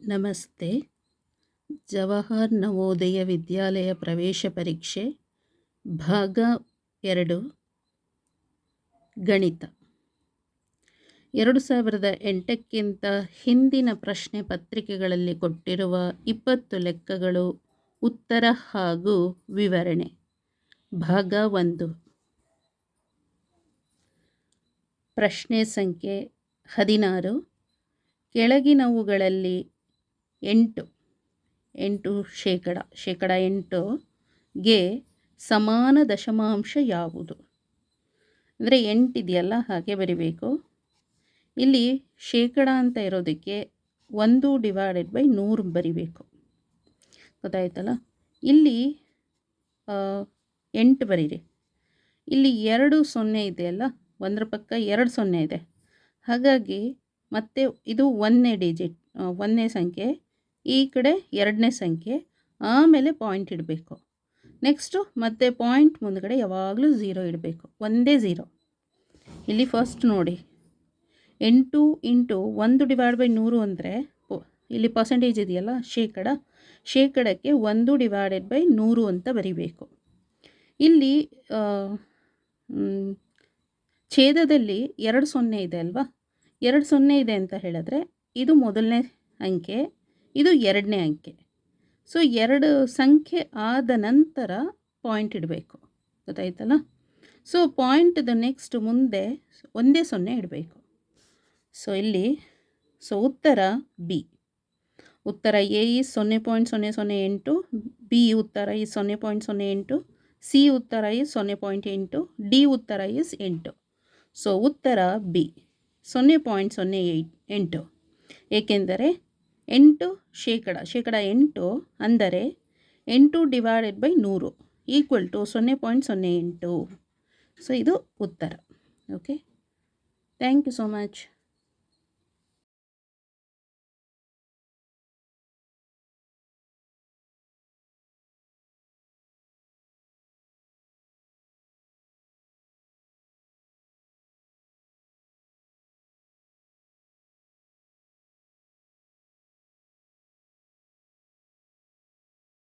ನಮಸ್ತೆ. ಜವಾಹರ್ ನವೋದಯ ವಿದ್ಯಾಲಯ ಪ್ರವೇಶ ಪರೀಕ್ಷೆ, ಭಾಗ ಎರಡು, ಗಣಿತ. ಎರಡು ಸಾವಿರದ ಎಂಟಕ್ಕಿಂತ ಹಿಂದಿನ ಪ್ರಶ್ನೆ ಪತ್ರಿಕೆಗಳಲ್ಲಿ ಕೊಟ್ಟಿರುವ ಇಪ್ಪತ್ತು ಲೆಕ್ಕಗಳು ಉತ್ತರ ಹಾಗೂ ವಿವರಣೆ. ಭಾಗ ಒಂದು. ಪ್ರಶ್ನೆ ಸಂಖ್ಯೆ ಹದಿನಾರು. ಕೆಳಗಿನವುಗಳಲ್ಲಿ ಎಂಟು. ಎಂಟು ಶೇಕಡ. ಶೇಕಡ ಎಂಟುಗೆ ಸಮಾನ ದಶಮಾಂಶ ಯಾವುದು? ಅಂದರೆ ಎಂಟಿದೆಯಲ್ಲ ಹಾಗೆ ಬರಿಬೇಕು. ಇಲ್ಲಿ ಶೇಕಡ ಅಂತ ಇರೋದಕ್ಕೆ ಒಂದು ಡಿವೈಡೆಡ್ ಬೈ ನೂರು ಬರಿಬೇಕು. ಗೊತ್ತಾಯ್ತಲ್ಲ? ಇಲ್ಲಿ ಎಂಟು ಬರೀರಿ. ಇಲ್ಲಿ ಎರಡು ಸೊನ್ನೆ ಇದೆಯಲ್ಲ ಒಂದರ ಪಕ್ಕ ಎರಡು ಸೊನ್ನೆ ಇದೆ. ಹಾಗಾಗಿ ಮತ್ತೆ ಇದು ಒಂದನೇ ಡಿಜಿಟ್ ಒಂದನೇ ಸಂಖ್ಯೆ ಈ ಕಡೆ ಎರಡನೇ ಸಂಖ್ಯೆ, ಆಮೇಲೆ ಪಾಯಿಂಟ್ ಇಡಬೇಕು. ನೆಕ್ಸ್ಟು ಮತ್ತೆ ಪಾಯಿಂಟ್ ಮುಂದಗಡೆ ಯಾವಾಗಲೂ ಝೀರೋ ಇಡಬೇಕು. ಒಂದೇ ಝೀರೋ ಇಲ್ಲಿ ಫಸ್ಟ್ ನೋಡಿ. ಎಂಟು ಇಂಟು ಒಂದು ಡಿವೈಡ್ ಬೈ ನೂರು ಅಂದರೆ ಇಲ್ಲಿ ಪರ್ಸೆಂಟೇಜ್ ಇದೆಯಲ್ಲ, ಶೇಕಡ. ಶೇಕಡಕ್ಕೆ ಒಂದು ಡಿವೈಡೆಡ್ ಬೈ ನೂರು ಅಂತ ಬರಿಬೇಕು. ಇಲ್ಲಿ ಛೇದದಲ್ಲಿ ಎರಡು ಸೊನ್ನೆ ಇದೆ ಅಲ್ವಾ? ಎರಡು ಸೊನ್ನೆ ಇದೆ ಅಂತ ಹೇಳಿದ್ರೆ, ಇದು ಮೊದಲನೇ ಅಂಕೆ. ಇದು ಎರಡನೇ ಅಂಕೆ. ಸೊ ಎರಡು ಸಂಖ್ಯೆ ಆದ ನಂತರ ಪಾಯಿಂಟ್ ಇಡಬೇಕು. ಗೊತ್ತಾಯ್ತಲ್ಲ? ಸೊ ಪಾಯಿಂಟ್ದು ನೆಕ್ಸ್ಟ್ ಮುಂದೆ ಒಂದೇ ಸೊನ್ನೆ ಇಡಬೇಕು. ಸೊ ಇಲ್ಲಿ ಸೊ ಉತ್ತರ ಬಿ ಉತ್ತರ ಎ ಈ ಸೊನ್ನೆ ಪಾಯಿಂಟ್ ಸೊನ್ನೆ ಸೊನ್ನೆ ಎಂಟು ಬಿ ಉತ್ತರ ಈ ಸೊನ್ನೆ ಪಾಯಿಂಟ್ ಸೊನ್ನೆ ಎಂಟು ಸಿ ಉತ್ತರ ಈ ಸೊನ್ನೆ ಪಾಯಿಂಟ್ ಎಂಟು ಡಿ ಉತ್ತರ ಇಸ್ ಎಂಟು. ಸೊ ಉತ್ತರ ಬಿ ಸೊನ್ನೆ ಪಾಯಿಂಟ್ ಸೊನ್ನೆ ಎಂಟು. ಏಕೆಂದರೆ ಎಂಟು ಶೇಕಡ ಶೇಕಡ ಎಂಟು ಅಂದರೆ ಎಂಟು ಡಿವೈಡೆಡ್ ಬೈ ನೂರು, ಈಕ್ವಲ್ ಟು ಸೊನ್ನೆ ಪಾಯಿಂಟ್ ಸೊನ್ನೆ ಎಂಟು. ಸೊ, ಇದು ಉತ್ತರ. Okay? Thank you so much.